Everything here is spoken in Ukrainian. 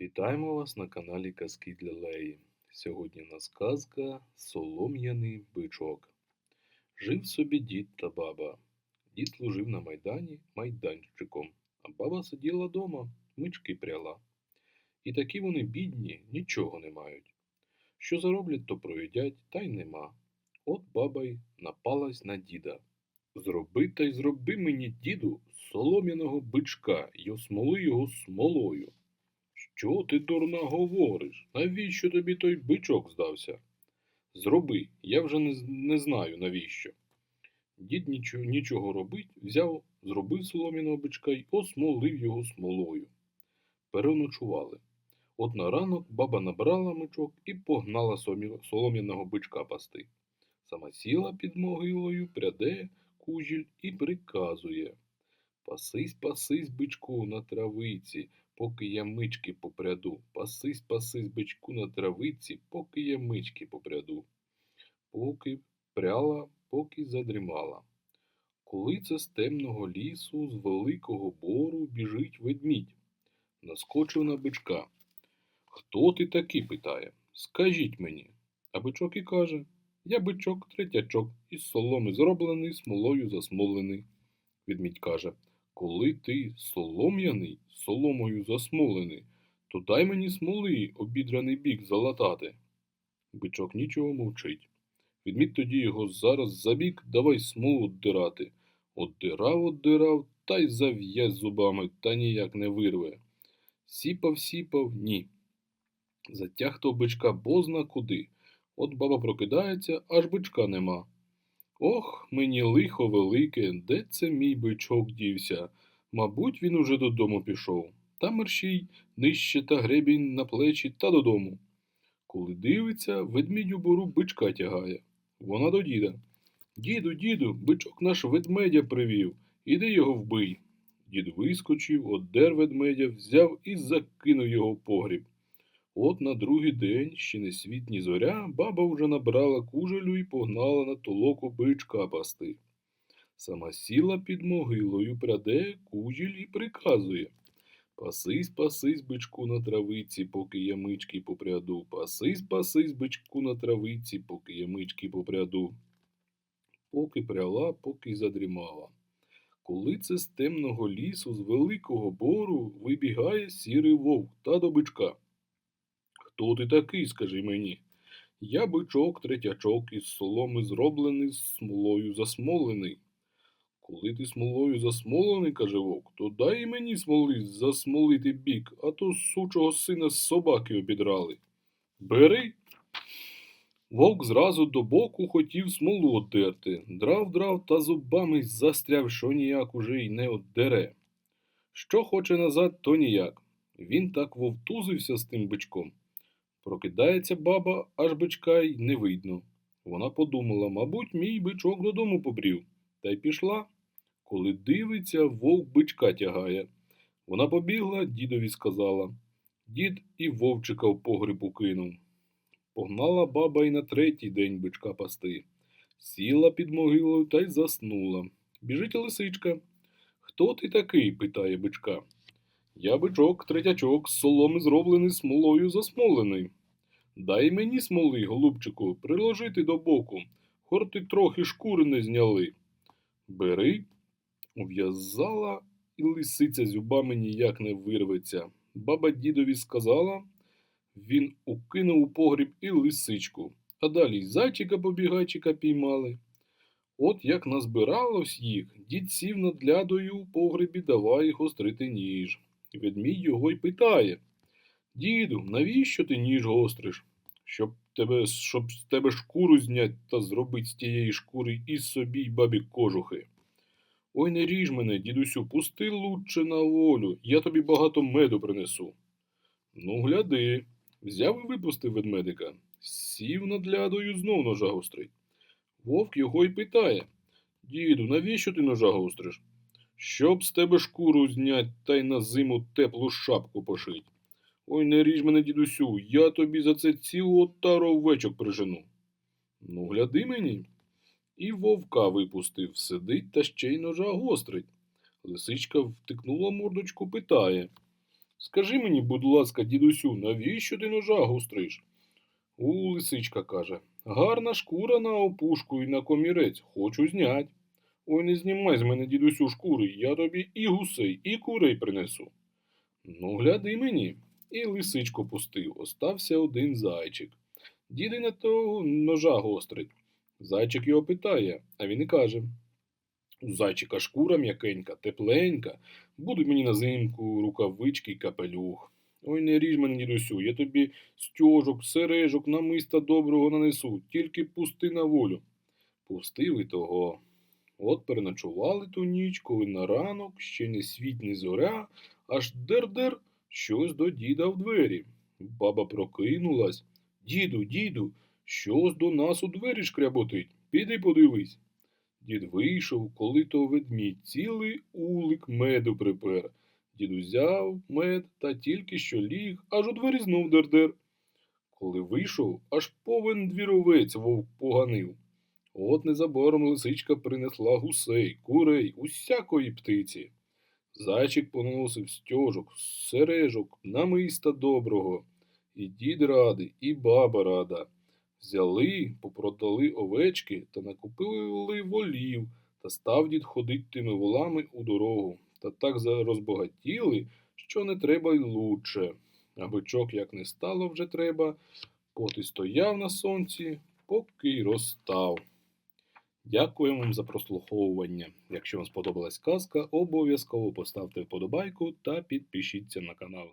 Вітаємо вас на каналі Казки для Леї. Сьогодні у нас казка Солом'яний бичок. Жив собі дід та баба. Дід служив на майдані майданчиком, а баба сиділа дома, мички пряла. І такі вони бідні, нічого не мають. Що зароблять, то проїдять, та й нема. От баба й напалась на діда. Зроби та й зроби мені, діду, солом'яного бичка й осмоли його смолою. Що ти, дурна, говориш? Навіщо тобі той бичок здався? Зроби, я вже не, не знаю навіщо. Дід нічого, нічого робить, взяв, зробив солом'яного бичка й осмолив його смолою. Переночували. От на ранок баба набрала мичок і погнала солом'яного бичка пасти. Сама сіла під могилою, пряде кужіль і приказує. Пасись, пасись, бичку, на травиці, поки я мички попряду. Пасись, пасись, бичку на травиці, поки я мички попряду. Поки пряла, поки задрімала. Коли це з темного лісу, з великого бору біжить ведмідь. Наскочив на бичка. Хто ти такий? питає. Скажіть мені. А бичок і каже Я бичок, третячок, із соломи зроблений, смолою засмолений. Відмідь каже Коли ти солом'яний, соломою засмолений, то дай мені смоли обідраний бік залатати. Бичок нічого мовчить. Відмідь тоді його зараз за бік, давай смолу оддирати. Оддирав, оддирав, та й зав'яз зубами, та ніяк не вирве. Сіпав, сіпав, ні. Затяг того бичка бозна куди. От баба прокидається, аж бичка нема. Ох, мені лихо велике, де це мій бичок дівся? Мабуть, він уже додому пішов. Та мерщій нижче та гребінь на плечі та додому. Коли дивиться, ведмідь у бору бичка тягає. Вона до діда. Діду, діду, бичок наш ведмедя привів. Іди його вбий. Дід вискочив, оддер ведмедя, взяв і закинув його в погріб. От на другий день, ще не світ, зоря, баба вже набрала кужелю і погнала на толоку бичка пасти. Сама сіла під могилою, пряде кужіль і приказує. Пасись, пасись, бичку на травиці, поки я мички попряду. Пасись, пасись, бичку на травиці, поки я мички попряду. Поки пряла, поки задрімала. Коли це з темного лісу, з великого бору, вибігає сірий вовк та до бичка. Хто ти такий, скажи мені? Я бичок, третячок, із соломи зроблений, з смолою засмолений. Коли ти смолою засмолений, каже вовк, то дай мені смоли засмолити бік, а то сучого сина з собаки обідрали. Бери. Вовк зразу до боку хотів смолу одерти, драв, драв та зубами застряв, що ніяк уже й не оддере. Що хоче назад, то ніяк. Він так вовтузився з тим бичком. Прокидається баба, аж бичка й не видно. Вона подумала, мабуть, мій бичок додому побрів, та й пішла. Коли дивиться, вовк бичка тягає. Вона побігла, дідові сказала. Дід і вовчика в погріб укинув. Погнала баба й на третій день бичка пасти. Сіла під могилою та й заснула. Біжить лисичка. Хто ти такий? питає бичка. Я бичок, третячок, соломи зроблений смолою засмолений. Дай мені смоли, голубчику, приложити до боку, хорти трохи шкури не зняли. Бери, ув'язала, і лисиця зубами ніяк не вирветься. Баба дідові сказала, він укинув у погріб і лисичку, а далі й зайчика побігайчика піймали. От як назбиралось їх, дід сів над лядою у погребі, давай гострити ніж. Ведмідь його й питає. Діду, навіщо ти ніж гостриш? Щоб тебе, щоб з тебе шкуру знять та зробить з тієї шкури і собі й бабі кожухи. Ой, не ріж мене, дідусю, пусти лучше на волю, я тобі багато меду принесу. Ну, гляди, взяв і випустив ведмедика, сів над лядою знов ножа гострить. Вовк його й питає. Діду, навіщо ти ножа гостриш? Щоб з тебе шкуру знять та й на зиму теплу шапку пошить. Ой, не ріж мене, дідусю, я тобі за це цілу отару овечок прижену. Ну, гляди мені. І вовка випустив, сидить та ще й ножа гострить. Лисичка втикнула мордочку, питає. Скажи мені, будь ласка, дідусю, навіщо ти ножа гостриш? У, лисичка каже, гарна шкура на опушку і на комірець, хочу знять. Ой, не знімай з мене, дідусю, шкури, я тобі і гусей, і курей принесу. Ну, гляди мені. І лисичку пустив, остався один зайчик. Діди на того ножа гострить. Зайчик його питає, а він і каже: У зайчика шкура м'якенька, тепленька, будуть мені на зимку рукавички й капелюх. Ой, не ріж мене, дідусю, я тобі стьожок, сережок, намиста доброго нанесу, тільки пусти на волю. Пустив і того. От переночували ту ніч, коли на ранок ще не світ, ні зоря, аж дер-дер щось до діда в двері. Баба прокинулась. Діду, діду, щось до нас у двері шкряботить. Піди подивись. Дід вийшов, коли то ведмідь цілий улик меду припер. Дід узяв мед та тільки що ліг, аж у двері знов дер-дер. Коли вийшов, аж повен двіровець вовк поганив. От незабаром лисичка принесла гусей, курей, усякої птиці. Зайчик поносив стьожок, сережок, намиста доброго. І дід радий, і баба рада. Взяли, попродали овечки та накупили волів, та став дід ходить тими волами у дорогу. Та так розбагатіли, що не треба й лучше. А бичок як не стало вже треба, От і стояв на сонці, поки й розстав. Дякуємо вам за прослуховування. Якщо вам сподобалась казка, обов'язково поставте вподобайку та підпишіться на канал.